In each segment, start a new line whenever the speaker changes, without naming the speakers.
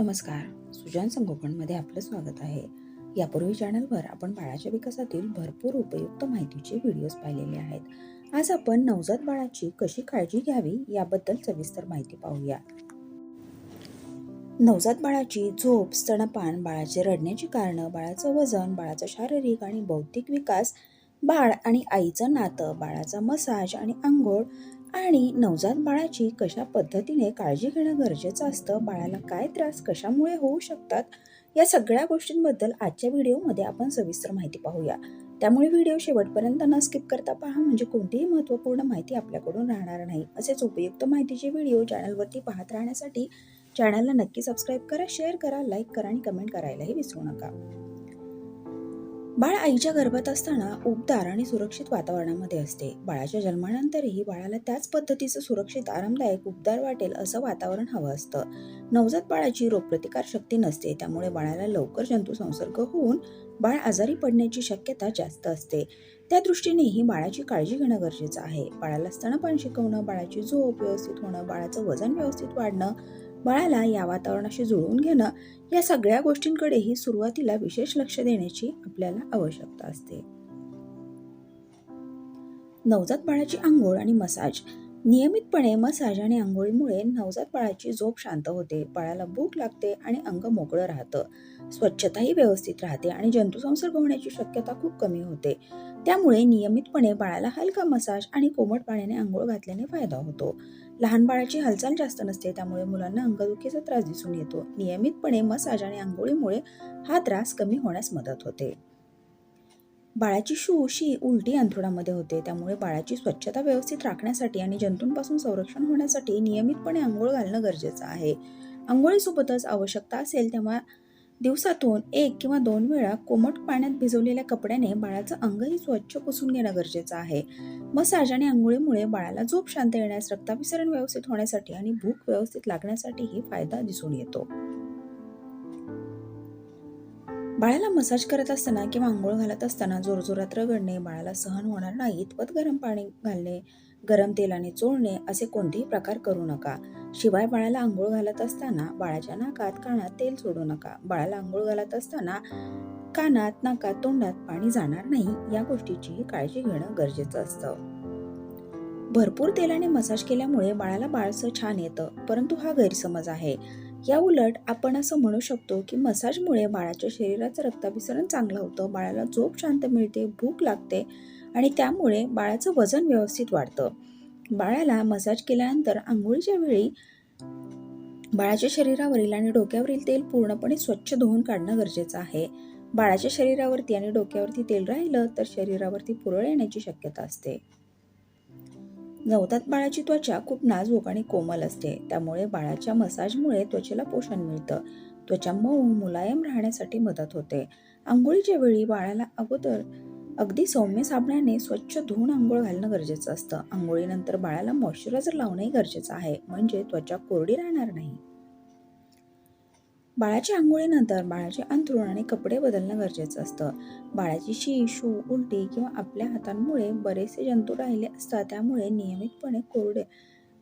नमस्कार. सुजान संगोपनमध्ये आपलं स्वागत आहे. यापूर्वी चॅनलवर आपण बाळाच्या विकासातील भरपूर उपयुक्त माहितीचे व्हिडिओज पाहिलेले आहेत. आज आपण नवजात बाळाची कशी काळजी घ्यावी याबद्दल सविस्तर माहिती पाहूया. नवजात बाळाची झोप स्तनपान बाळाचे रडण्याची कारणं बाळाचं वजन बाळाचा शारीरिक आणि बौद्धिक विकास बाळ आणि आईचं नातं बाळाचा मसाज आणि आंघोळ आणि नवजात बाळाची कशा पद्धतीने काळजी घेणं गरजेचं असतं बाळाला काय त्रास कशामुळे होऊ शकतात या सगळ्या गोष्टींबद्दल आजच्या व्हिडिओमध्ये आपण सविस्तर माहिती पाहूया. त्यामुळे व्हिडिओ शेवटपर्यंत न स्किप करता पहा म्हणजे कोणतीही महत्त्वपूर्ण माहिती आपल्याकडून राहणार नाही. असेच उपयुक्त माहितीचे व्हिडिओ चॅनलवरती पाहत राहण्यासाठी चॅनलला नक्की सबस्क्राईब करा शेअर करा लाईक करा आणि कमेंट करायलाही विसरू नका. बाळ आईच्या गर्भात असताना उबदार आणि सुरक्षित वातावरणामध्ये असते. बाळाच्या जन्मानंतरही बाळाला त्याच पद्धतीचं सुरक्षित आरामदायक उबदार वाटेल असं वातावरण हवं असतं. नवजात बाळाची रोगप्रतिकार शक्ती नसते. त्यामुळे बाळाला लवकर जंतू संसर्ग होऊन बाळ आजारी पडण्याची शक्यता जास्त असते. त्या दृष्टीनेही बाळाची काळजी घेणं गरजेचं आहे. बाळाला स्तनपान शिकवणं बाळाची झोप व्यवस्थित होणं बाळाचं वजन व्यवस्थित वाढणं बाळाला या वातावरणाशी जुळवून घेणं या सगळ्या गोष्टींकडेही सुरुवातीला विशेष लक्ष देण्याची आपल्याला आवश्यकता असते. नवजात बाळाची आंघोळ आणि मसाज नियमितपणे मसाज आणि आंघोळीमुळे नवजात बाळाची झोप शांत होते. बाळाला भूक लागते आणि अंग मोकळं राहतं. स्वच्छताही व्यवस्थित राहते आणि जंतुसंसर्ग होण्याची शक्यता खूप कमी होते. त्यामुळे नियमितपणे बाळाला हलका मसाज आणि कोमट पाण्याने आंघोळ घातल्याने फायदा होतो. लहान बाळाची हालचाल जास्त नसते त्यामुळे मुलांना अंगदुखीचा त्रास दिसून येतो. नियमितपणे मसाज आणि आंघोळीमुळे हा त्रास कमी होण्यास मदत होते. बाळाची शूशी उलटी अंथरुणामध्ये होते. त्यामुळे बाळाची स्वच्छता व्यवस्थित राखण्यासाठी आणि जंतूंपासून संरक्षण होण्यासाठी नियमितपणे आंघोळ घालणं गरजेचं आहे. आंघोळीसोबतच आवश्यकता असेल तेव्हा दिवसातून एक किंवा दोन वेळा कोमट पाण्यात भिजवलेल्या कपड्याने बाळाचं अंगही स्वच्छ पुसून घेणं गरजेचं आहे. मसाज आणि आंघोळीमुळे बाळाला झोप शांत येण्यास रक्ताभिसरण व्यवस्थित होण्यासाठी आणि भूक व्यवस्थित लागण्यासाठीही फायदा दिसून येतो. बाळाला मसाज करत असताना किंवा आंघोळ घालत असताना जोरजोरात रगडणे बाळाला सहन होणार नाही इतपत गरम पाणी घालणे गरम तेलाने चोळणे असे कोणतेही प्रकार करू नका. शिवाय बाळाला आंघोळ घालत असताना बाळाच्या नाकात कानात तेल सोडू नका. बाळाला आंघोळ घालत असताना कानात नाकात तोंडात पाणी जाणार नाही या गोष्टीचीही काळजी घेणं गरजेचं असतं. भरपूर तेलाने मसाज केल्यामुळे बाळाला बाळसं छान येतं परंतु हा गैरसमज आहे. या उलट आपण असं म्हणू शकतो की मसाजमुळे बाळाच्या शरीराचं रक्ताभिसरण चांगलं होतं बाळाला झोप शांत मिळते भूक लागते आणि त्यामुळे बाळाचं वजन व्यवस्थित वाढतं. बाळाला मसाज केल्यानंतर आंघोळीच्या वेळी बाळाच्या शरीरावरील आणि डोक्यावरील तेल पूर्णपणे स्वच्छ धुवून काढणं गरजेचं आहे. बाळाच्या शरीरावरती आणि डोक्यावरती तेल राहिलं तर शरीरावरती पुरळ येण्याची शक्यता असते. नवतात बाळाची त्वचा खूप नाजूक आणि कोमल असते. त्यामुळे बाळाच्या मसाजमुळे त्वचेला पोषण मिळतं. त्वचा मऊ मुलायम राहण्यासाठी मदत होते. आंघोळीच्या वेळी बाळाला अगोदर अगदी सौम्य साबणाने स्वच्छ धुवून आंघोळ घालणं गरजेचं असतं. आंघोळीनंतर बाळाला मॉइश्चरायझर लावणंही गरजेचं आहे. म्हणजे त्वचा कोरडी राहणार नाही. बाळाच्या आंघोळीनंतर बाळाचे अंथरूण आणि कपडे बदलणं गरजेचं असतं. बाळाची शी शू उलटी किंवा आपल्या हातांमुळे बरेचसे जंतू राहिले असतात त्यामुळे नियमितपणे कोरडे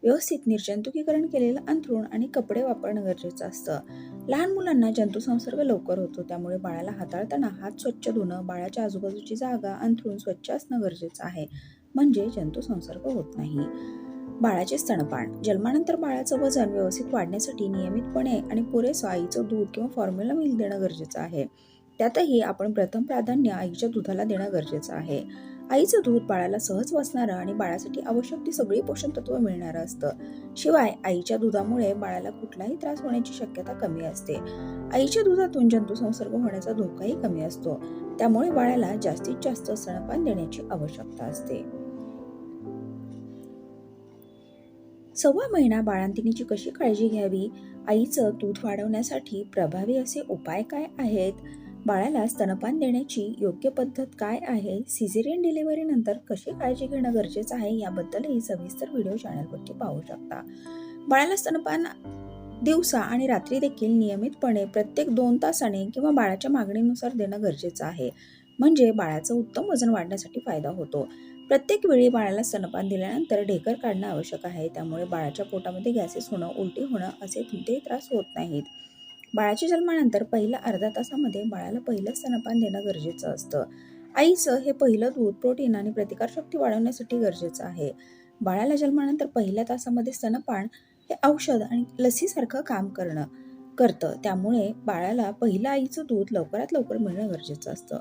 व्यवस्थित निर्जंतुकीकरण केलेलं अंथरूण आणि कपडे वापरणं गरजेचं असतं. लहान मुलांना जंतुसंसर्ग लवकर होतो त्यामुळे बाळाला हाताळताना हात स्वच्छ धुणं बाळाच्या आजूबाजूची जागा अंथरूण स्वच्छ असणं गरजेचं आहे. म्हणजे जंतुसंसर्ग होत नाही. बाळाचे स्तनपान. जन्मानंतर बाळाचं वजन व्यवस्थित वाढण्यासाठी नियमितपणे आणि पुरेसं आईचं दूध किंवा फॉर्म्युला मिल्क देणं गरजेचं आहे. त्यातही आपण प्रथम प्राधान्य आईच्या दुधाला देणं गरजेचं आहे. आईचं दूध बाळाला सहज वाचणारं आणि बाळासाठी आवश्यक ती सगळी पोषण तत्व मिळणारं असतं. शिवाय आईच्या दुधामुळे बाळाला कुठलाही त्रास होण्याची शक्यता कमी असते. आईच्या दुधातून जंतुसंसर्ग होण्याचा धोकाही कमी असतो. त्यामुळे बाळाला जास्तीत जास्त स्तनपान देण्याची आवश्यकता असते. सव्वा महिना बाळांतिणीची कशी काळजी घ्यावी? आईचं दूध वाढवण्यासाठी प्रभावी असे उपाय काय आहेत? बाळाला स्तनपान देण्याची योग्य पद्धत काय आहे? सिझेरियन डिलिव्हरीनंतर कशी काळजी घेणं गरजेचं आहे? याबद्दलही सविस्तर व्हिडिओ चॅनलवरती पाहू शकता. बाळाला स्तनपान दिवसा आणि रात्री देखील नियमितपणे प्रत्येक दोन तासाने किंवा बाळाच्या मागणीनुसार देणं गरजेचं आहे. म्हणजे बाळाचं उत्तम वजन वाढण्यासाठी फायदा होतो. प्रत्येक वेळी बाळाला स्तनपान दिल्यानंतर ढेकर काढणं आवश्यक आहे. त्यामुळे बाळाच्या पोटामध्ये गॅसेस होणं उलटी होणं असे कोणतेही त्रास होत नाहीत. बाळाच्या जन्मानंतर पहिल्या अर्ध्या तासामध्ये बाळाला पहिलं स्तनपान देणं गरजेचं असतं. आईचं हे पहिलं दूध प्रोटीन आणि प्रतिकारशक्ती वाढवण्यासाठी गरजेचं आहे. बाळाला जन्मानंतर पहिल्या तासामध्ये स्तनपान हे औषध आणि लसीसारखं काम करणं करतं. त्यामुळे बाळाला पहिलं आईचं दूध लवकरात लवकर मिळणं गरजेचं असतं.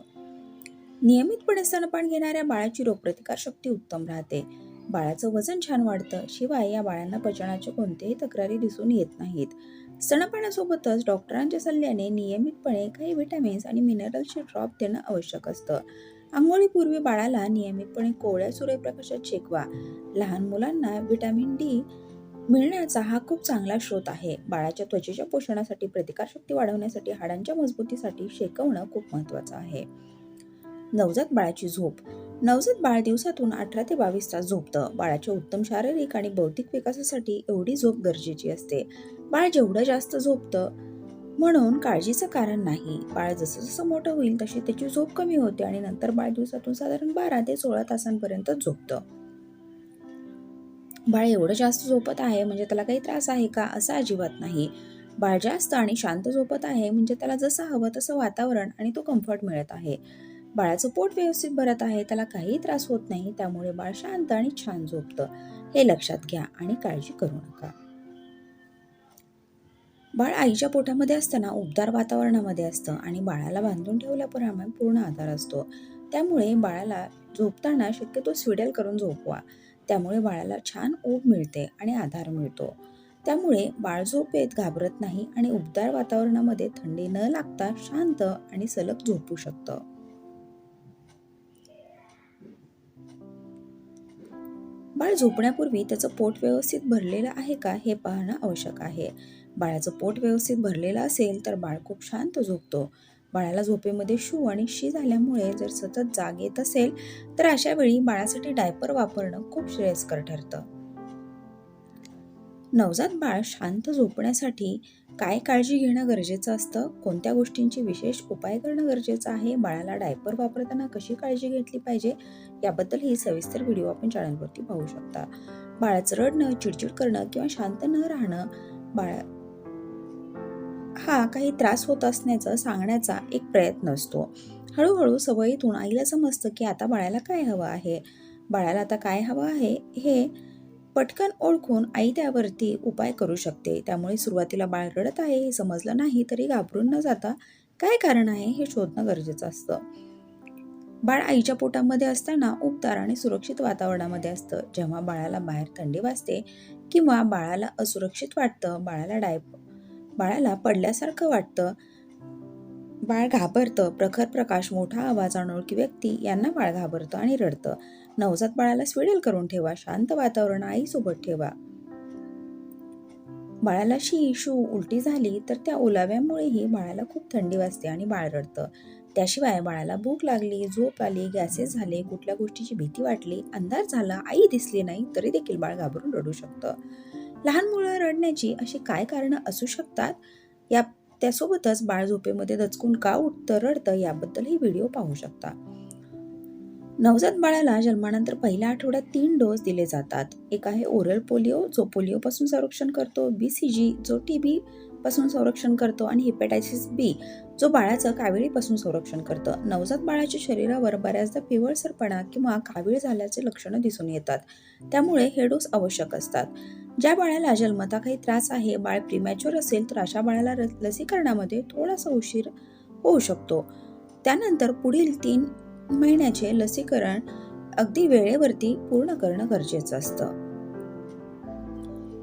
नियमितपणे स्तनपान घेणाऱ्या बाळाची रोगप्रतिकार शक्ती उत्तम राहते. बाळाचं वजन छान वाढतं शिवाय या बाळांना पचनाच्या कोणत्याही तक्रारी दिसून येत नाहीत. स्तनपानासोबतच डॉक्टरांच्या सल्ल्याने नियमितपणे काही विटॅमिन्स आणि मिनरल्सचे ड्रॉप देणं आवश्यक असतं. आंघोळीपूर्वी बाळाला नियमितपणे कोवळ्या सूर्यप्रकाशात शेकवा. लहान मुलांना व्हिटॅमिन डी मिळण्याचा हा खूप चांगला स्रोत आहे. बाळाच्या त्वचेच्या पोषणासाठी प्रतिकारशक्ती वाढवण्यासाठी हाडांच्या मजबूतीसाठी शेकवणं खूप महत्त्वाचं आहे. नवजात बाळाची झोप. नवजात बाळ दिवसातून अठरा ते बावीस तास झोपतं. बाळाच्या उत्तम शारीरिक आणि बौद्धिक विकासासाठी एवढी झोप गरजेची असते. बाळ जेवढं जास्त झोपतं म्हणून काळजीचं कारण नाही. बाळ जसं जसं मोठं होईल तशी त्याची झोप कमी होते आणि नंतर बाळ दिवसातून साधारण बारा ते सोळा तासांपर्यंत झोपतं. बाळ एवढं जास्त झोपत आहे म्हणजे त्याला काही त्रास आहे का? असं अजिबात नाही. बाळ जास्त आणि शांत झोपत आहे म्हणजे त्याला जसं हवं तसं वातावरण आणि तो कम्फर्ट मिळत आहे. बाळाचं पोट व्यवस्थित भरत आहे त्याला काही त्रास होत नाही त्यामुळे बाळ शांत आणि छान झोपतं. हे लक्षात घ्या आणि काळजी करू नका. बाळ आईच्या पोटामध्ये असताना उबदार वातावरणामध्ये असतं आणि बाळाला बांधून ठेवल्याप्रमाणे पूर्ण आधार असतो. त्यामुळे बाळाला झोपताना शक्यतो स्विडल करून झोपवा. त्यामुळे बाळाला छान ऊब मिळते आणि आधार मिळतो. त्यामुळे बाळ झोपेत घाबरत नाही आणि उबदार वातावरणामध्ये थंडी न लागता शांत आणि सलग झोपू शकतं. बाळ झोपण्यापूर्वी त्याचं पोट व्यवस्थित भरलेलं आहे का हे पाहणं आवश्यक आहे. बाळाचं पोट व्यवस्थित भरलेलं असेल तर बाळ खूप शांत झोपतो. बाळाला झोपेमध्ये शू आणि शी झाल्यामुळे जर सतत जाग येत असेल तर अशा वेळी बाळासाठी डायपर वापरणं खूप श्रेयस्कर ठरतं. नवजात बाळ शांत झोपण्यासाठी काय काळजी घेणं गरजेचं असतं? कोणत्या गोष्टींची विशेष उपाय करणं गरजेचं आहे? बाळाला डायपर वापरताना कशी काळजी घेतली पाहिजे? याबद्दल ही सविस्तर व्हिडिओ आपण चॅनलवरती पाहू शकता. बाळाचं रडणं चिडचिड करणं किंवा शांत न राहणं बाळा हा काही त्रास होत असण्याचं सांगण्याचा एक प्रयत्न असतो. हळूहळू सवयीतून आईला समजतं की आता बाळाला काय हवं आहे? बाळाला आता काय हवं आहे? हे पटकन ओळखून आई त्यावरती उपाय करू शकते. त्यामुळे सुरुवातीला बाळ रडत आहे हे समजलं नाही तरी घाबरून न जाता काय कारण आहे हे शोधणं गरजेचं असतं. बाळ आईच्या पोटामध्ये असताना उबदार आणि सुरक्षित वातावरणामध्ये असतं. जेव्हा बाळाला बाहेर थंडी वाजते किंवा बाळाला असुरक्षित वाटतं बाळाला डाय बाळाला पडल्यासारखं वाटतं बाळ घाबरतं प्रखर प्रकाश मोठा आवाज अनोळखी व्यक्ती यांना बाळ घाबरतं आणि रडतं. नवजात बाळाला स्विडेल करून ठेवा शांत वातावरण आईसोबत ठेवा. बाळाला शी शू उलटी झाली तर त्या ओलाव्यामुळेही बाळाला खूप थंडी वाजते आणि बाळ रडतं. त्याशिवाय बाळाला भूक लागली झोप आली गॅसेस झाले कुठल्या गोष्टीची भीती वाटली अंधार झाला आई दिसली नाही तरी देखील बाळ घाबरून रडू शकतं. लहान मुलं रडण्याची अशी काय कारणं असू शकतात? या त्यासोबतच बाळ झोपेमध्ये दचकून का उठतं रडतं याबद्दलही व्हिडिओ पाहू शकता. नवजात बाळाला जन्मानंतर पहिल्या आठवड्यात तीन डोस दिले जातात. एक आहे ओरल पोलिओ जो पोलिओपासून संरक्षण करतो बी सी जी जो टी बी पासून संरक्षण करतो आणि हिपेटायसिस बी जो बाळाचं काविळीपासून संरक्षण करतं. नवजात बाळाच्या शरीरावर बऱ्याचदा पिवळसरपणा किंवा कावीळ झाल्याचे लक्षणं दिसून येतात. त्यामुळे हे डोस आवश्यक असतात. ज्या बाळाला जन्मता काही त्रास आहे बाळ प्रिमॅच्युअर असेल तर अशा बाळाला लसीकरणामध्ये थोडासा उशीर होऊ शकतो. त्यानंतर पुढील तीन महिन्याचे लसीकरण अगदी वेळेवरती पूर्ण करणं गरजेचं असतं.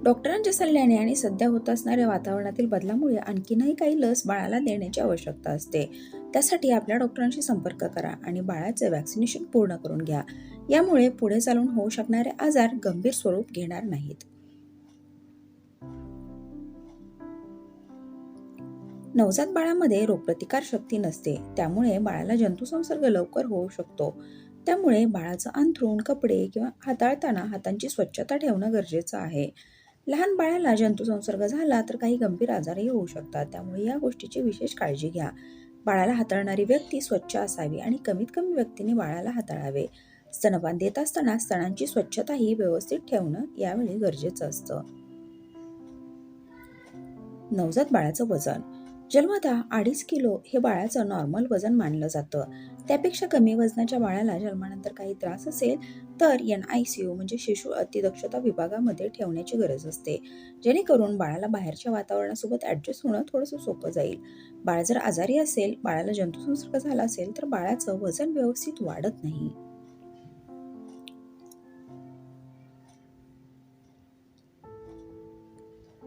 डॉक्टरांच्या सल्ल्याने आणि सध्या होत असणाऱ्या वातावरणातील बदलामुळे आणखीनही काही लस बाळाला देण्याची आवश्यकता असते. त्यासाठी आपल्या डॉक्टरांशी संपर्क करा आणि बाळाचे वॅक्सिनेशन पूर्ण करून घ्या. यामुळे पुढे चालून होऊ शकणारे आजार गंभीर स्वरूप घेणार नाहीत. नवजात बाळामध्ये रोगप्रतिकार शक्ती नसते. त्यामुळे बाळाला जंतुसंसर्ग लवकर होऊ शकतो. त्यामुळे बाळाचं अंथरूण कपडे किंवा हाताळताना हातांची स्वच्छता ठेवणं गरजेचं आहे. लहान बाळाला जंतुसंसर्ग झाला तर काही गंभीर आजारही होऊ शकतात. त्यामुळे या गोष्टीची विशेष काळजी घ्या. बाळाला हाताळणारी व्यक्ती स्वच्छ असावी आणि कमीत कमी व्यक्तीने बाळाला हाताळावे. स्तनपान देत असताना स्तनांची स्वच्छताही व्यवस्थित ठेवणं यावेळी गरजेचं असतं. नवजात बाळाचं वजन. जन्मतः अडीच किलो हे बाळाचं नॉर्मल वजन मानलं जातं. त्यापेक्षा कमी वजनाच्या बाळाला जन्मानंतर काही त्रास असेल तर एन आय सी यू म्हणजे शिशु अतिदक्षता विभागामध्ये ठेवण्याची गरज असते. जेणेकरून बाळाला बाहेरच्या वातावरणासोबत ॲडजस्ट होणं थोडंसं सोपं जाईल. बाळ जर आजारी असेल बाळाला जंतुसंसर्ग झाला असेल तर बाळाचं वजन व्यवस्थित वाढत नाही.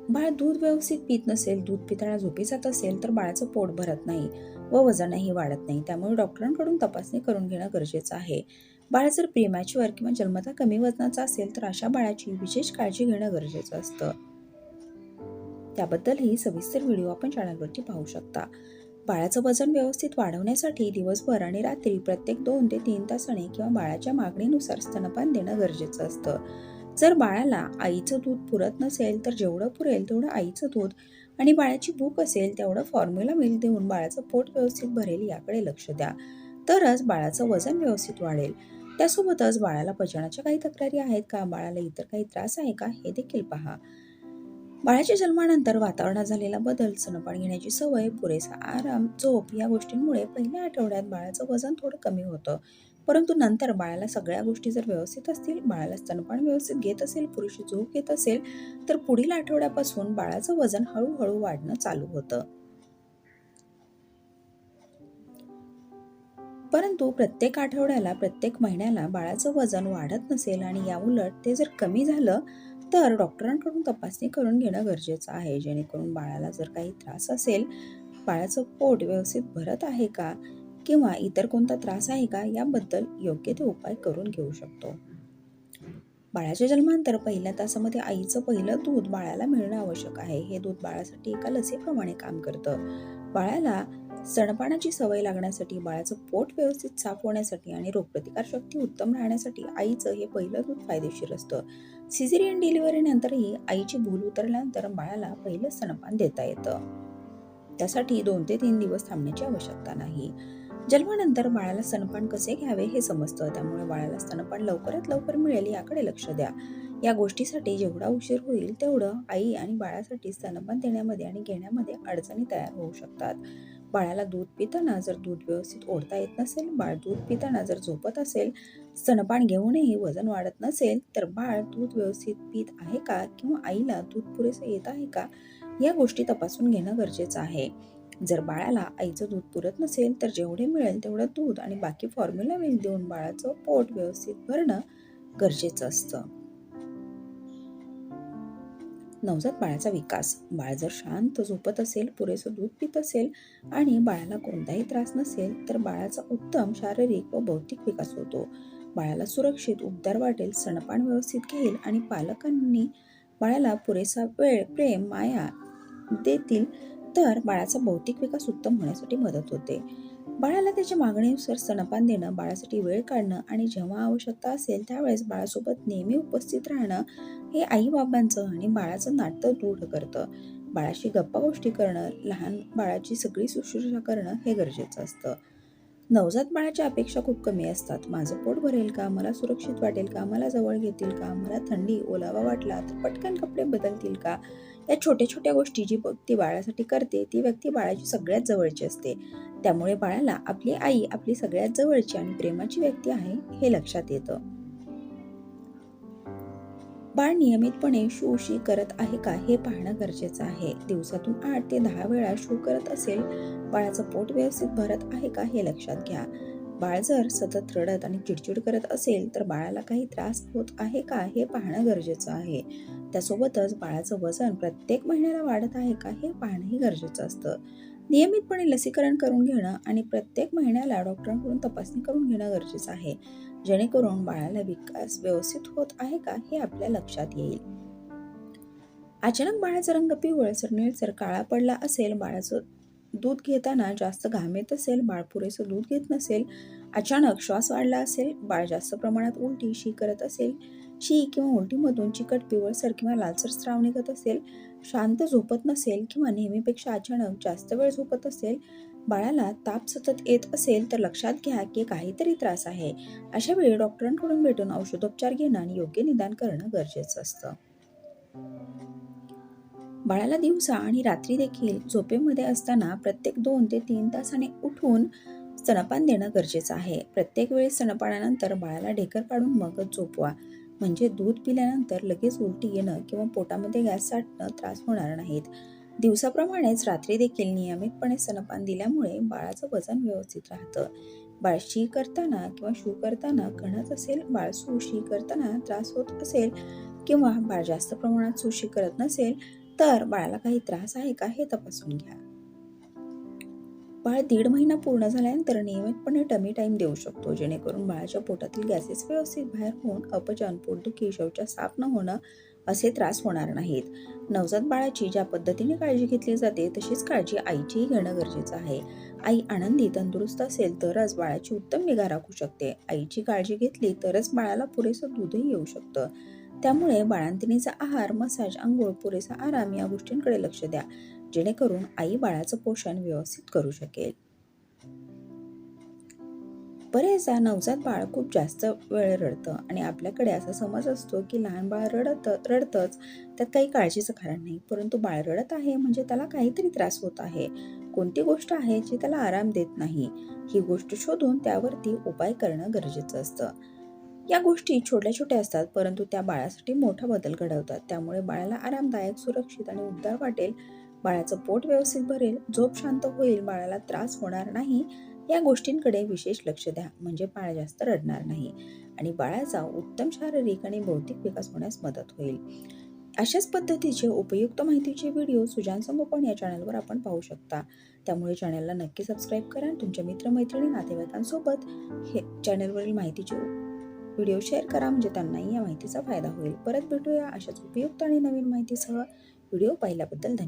बाळ दूध व्यवस्थित पित नसेल दूध पिताळा झोपी जात असेल तर बाळाचं पोट भरत नाही व वजनही वाढत नाही. त्यामुळे डॉक्टरांकडून तपासणी करून घेणं गरजेचं आहे. बाळ जर प्रेमॅच्युअर किंवा जन्मता कमी वजनाचा असेल तर अशा बाळाची विशेष काळजी घेणं गरजेचं असतं. त्याबद्दलही सविस्तर व्हिडिओ आपण चॅनलवरती पाहू शकता. बाळाचं वजन व्यवस्थित वाढवण्यासाठी दिवसभर आणि रात्री प्रत्येक दोन ते तीन तासाने किंवा बाळाच्या मागणीनुसार स्तनपान देणं गरजेचं असतं. जर बाळाला आईचं दूध पुरत नसेल तर जेवढं पुरेल तेवढं आईचं दूध. आणि बाळाची भूक असेल तेवढं फॉर्म्युला मिल देऊन बाळाचं पोट व्यवस्थित भरेल याकडे लक्ष द्या. तरच बाळाचं वजन व्यवस्थित वाढेल. त्यासोबतच बाळाला पचनाच्या काही तक्रारी आहेत का? बाळाला इतर काही त्रास आहे का? हे देखील पहा. बाळाच्या जन्मानंतर वातावरणात झालेला बदल स्तनपान घेण्याची सवय पुरेसा आराम झोप या गोष्टींमुळे पहिल्या आठवड्यात बाळाचं वजन थोडं कमी होतं. परंतु नंतर बाळाला सगळ्या गोष्टी जर व्यवस्थित असतील बाळाला स्तनपान व्यवस्थित घेत असेल पुरुष झोप घेत असेल तर पुढील आठवड्यापासून बाळाचं वजन हळूहळू वाढणं चालू होतं. परंतु प्रत्येक आठवड्याला प्रत्येक महिन्याला बाळाचं वजन वाढत नसेल आणि याउलट ते जर कमी झालं तर डॉक्टरांकडून तपासणी करून घेणं गरजेचं आहे. जेणेकरून बाळाला जर काही त्रास असेल बाळाचं पोट व्यवस्थित भरत आहे का? किंवा इतर कोणता त्रास आहे का याबद्दल योग्य ते उपाय करून घेऊ शकतो. बाळाच्या जन्मानंतर पहिल्या तासामध्ये आईचं पहिलं दूध बाळाला मिळणं आवश्यक आहे. हे दूध बाळासाठी एका लसीप्रमाणे काम करतं. बाळाला सणपानाची सवय लागण्यासाठी बाळाचं पोट व्यवस्थित साफ होण्यासाठी आणि रोगप्रतिकार शक्ती उत्तम राहण्यासाठी आईचं हे पहिलं दूध फायदेशीर असतं. सिझेरियन डिलिव्हरीनंतरही आईची भूल उतरल्यानंतर बाळाला पहिलं स्तनपान देता येतं. त्यासाठी दोन ते तीन दिवस थांबण्याची आवश्यकता नाही. जन्मानंतर बाळाला स्तनपान कसे घ्यावे हे समजतं. त्यामुळे बाळाला स्तनपान लवकरात लवकर मिळेल याकडे लक्ष द्या. या गोष्टीसाठी जेवढा उशीर होईल तेवढं आई आणि बाळासाठी स्तनपान देण्यामध्ये आणि घेण्यामध्ये अडचणी तयार होऊ शकतात. बाळाला दूध पिताना जर दूध व्यवस्थित ओढता येत नसेल बाळ दूध पिताना जर झोपत असेल स्तनपान घेऊनही वजन वाढत नसेल तर बाळ दूध व्यवस्थित पित आहे का किंवा आईला दूध पुरेसं येत आहे का या गोष्टी तपासून घेणं गरजेचं आहे. जर बाळाला आईचं दूध पुरत नसेल तर जेवढे मिळेल तेवढं दूध आणि बाकी फॉर्म्युला मिल्क देऊन बाळाचं पोट व्यवस्थित भरणं गरजेचं असतं. नवजात बाळाचा विकास. बाळ जर शांत झोपत असेल पुरेसं दूध पित असेल आणि बाळाला कोणताही त्रास नसेल तर बाळाचा उत्तम शारीरिक व बौद्धिक विकास होतो. बाळाला सुरक्षित उबदार वाटेल सणपान व्यवस्थित घेईल आणि पालकांनी बाळाला पुरेसा वेळ प्रेम माया देतील तर बाळाचा बौद्धिक विकास उत्तम होण्यासाठी मदत होते. बाळाला त्याच्या मागणीनुसार स्तनपान देणं बाळासाठी वेळ काढणं आणि जेव्हा आवश्यकता असेल त्यावेळेस बाळासोबत नेहमी उपस्थित राहणं हे आई बाबांचं आणि बाळाचं नातं दृढ करतं. बाळाशी गप्पा गोष्टी करणं लहान बाळाची सगळी शुश्रूषा करणं हे गरजेचं असतं. नवजात बाळाच्या अपेक्षा खूप कमी असतात. माझं पोट भरेल का? मला सुरक्षित वाटेल का? मला जवळ घेतील का? मला थंडी ओलावा वाटला तर पटकन कपडे बदलतील का? या छोट्या छोट्या गोष्टी जी व्यक्ती बाळासाठी करते ती व्यक्ती बाळाची सगळ्यात जवळची असते. त्यामुळे बाळाला आपली आई आपली सगळ्यात जवळची आणि प्रेमाची व्यक्ती आहे हे लक्षात येतं. बाळ नियमितपणे शू शी करत आहे का हे पाहणं गरजेचं आहे. दिवसातून आठ ते दहा वेळा शू करत असेल बाळाचं पोट व्यवस्थित भरत आहे का हे लक्षात घ्या. बाळ जर सतत रडत आणि चिडचिड करत असेल तर बाळाला काही त्रास होत आहे का हे पाहणं गरजेचं आहे. त्यासोबतच बाळाचं वजन प्रत्येक महिन्याला वाढत आहे का हे पाहणंही गरजेचं असतं. नियमितपणे लसीकरण करून घेणं आणि प्रत्येक महिन्याला डॉक्टरांकडून तपासणी करून घेणं गरजेचं आहे. जेणेकरून बाळाला विकास व्यवस्थित होत आहे का हे आपल्या लक्षात येईल. अचानक बाळाचा रंग पिवळसर निळसर काळा पडला असेल बाळाचं दूध घेताना जास्त घाम येत असेल बाळ पुरेसं दूध घेत नसेल अचानक श्वास वाढला असेल बाळ जास्त प्रमाणात उलटी शी करत असेल शी किंवा उलटीमधून चिकट पिवळसर किंवा लालसर स्त्राव निघत असेल शांत झोपत नसेल किंवा नेहमीपेक्षा अचानक जास्त वेळ झोपत असेल बाळाला ताप सतत येत असेल तर लक्षात घ्या की काहीतरी त्रास आहे. अशा वेळी डॉक्टरांकडून भेटून औषधोपचार घेणं आणि योग्य निदान करणं गरजेचं असतं. बाळाला दिवसा आणि रात्री देखील झोपेमध्ये असताना प्रत्येक दोन ते तीन तासाने उठून स्तनपान देणं गरजेचं आहे. प्रत्येक वेळी स्तनपानानंतर बाळाला ढेकर काढून मगच झोपवा. म्हणजे दूध पिल्यानंतर लगेच उलटी येणं किंवा पोटामध्ये गॅस साठणं त्रास होणार नाहीत. दिवसाप्रमाणेच रात्री देखील नियमितपणे स्तनपान दिल्यामुळे बाळाचं वजन व्यवस्थित राहतं. बाळ शी करताना किंवा शू करताना कणत असेल बाळ सू शी करताना त्रास होत असेल किंवा बाळ जास्त प्रमाणात सुशी करत नसेल तर बाळाला काही त्रास आहे का हे तपासून घ्या. बाळ दीड महिना पूर्ण झाल्यानंतर नियमितपणे टमी टाईम देऊ शकतो. जेणेकरून बाळाच्या पोटातील गॅसेस व्यवस्थित बाहेर होऊन अपचन पोटदुखी शौचा साफ न होणं असे त्रास होणार नाहीत. नवजात बाळाची ज्या पद्धतीने काळजी घेतली जाते तशीच काळजी आईचीही घेणं गरजेचं आहे. आई आनंदी तंदुरुस्त असेल तरच बाळाची उत्तम निगा राखू शकते. आईची काळजी घेतली तरच बाळाला पुरेसं दूधही येऊ शकतं. त्यामुळे बाळांतिणीचा आहार मसाज आंघोळ पुरेसा आराम या गोष्टींकडे लक्ष द्या जेणेकरून आई बाळाचं पोषण व्यवस्थित करू शकेल. बरेचदा नवजात बाळ खूप जास्त वेळ रडतं आणि आपल्याकडे असा समज असतो की लहान बाळ रडत रडतंच त्यात काही काळजीचं कारण नाही. परंतु बाळ रडत आहे म्हणजे त्याला काहीतरी त्रास होत आहे. कोणती गोष्ट आहे जी त्याला आराम देत नाही? ही गोष्ट शोधून त्यावरती उपाय करणं गरजेचं असतं. या गोष्टी छोट्या छोट्या असतात परंतु त्या बाळासाठी मोठा बदल घडवतात. त्यामुळे बाळाला आरामदायक सुरक्षित आणि उद्धार वाटेल. बाळाचं पोट व्यवस्थित भरेल झोप शांत होईल बाळाला त्रास होणार नाही या गोष्टींकडे विशेष लक्ष द्या. म्हणजे बाळ जास्त रडणार नाही आणि बाळाचा उत्तम शारीरिक आणि बौद्धिक विकास होण्यास मदत होईल. अशाच पद्धतीचे उपयुक्त माहितीचे व्हिडिओ सुजान संगोपन या चॅनलवर आपण पाहू शकता. त्यामुळे चॅनलला नक्की सबस्क्राईब करा तुमच्या मित्रमैत्रिणी नातेवाईकांसोबत हे चॅनलवरील माहितीचे व्हिडिओ शेअर करा म्हणजे त्यांनाही या माहितीचा फायदा होईल. परत भेटूया अशाच उपयुक्त आणि नवीन माहितीसह. व्हिडिओ पाहिल्याबद्दल धन्यवाद.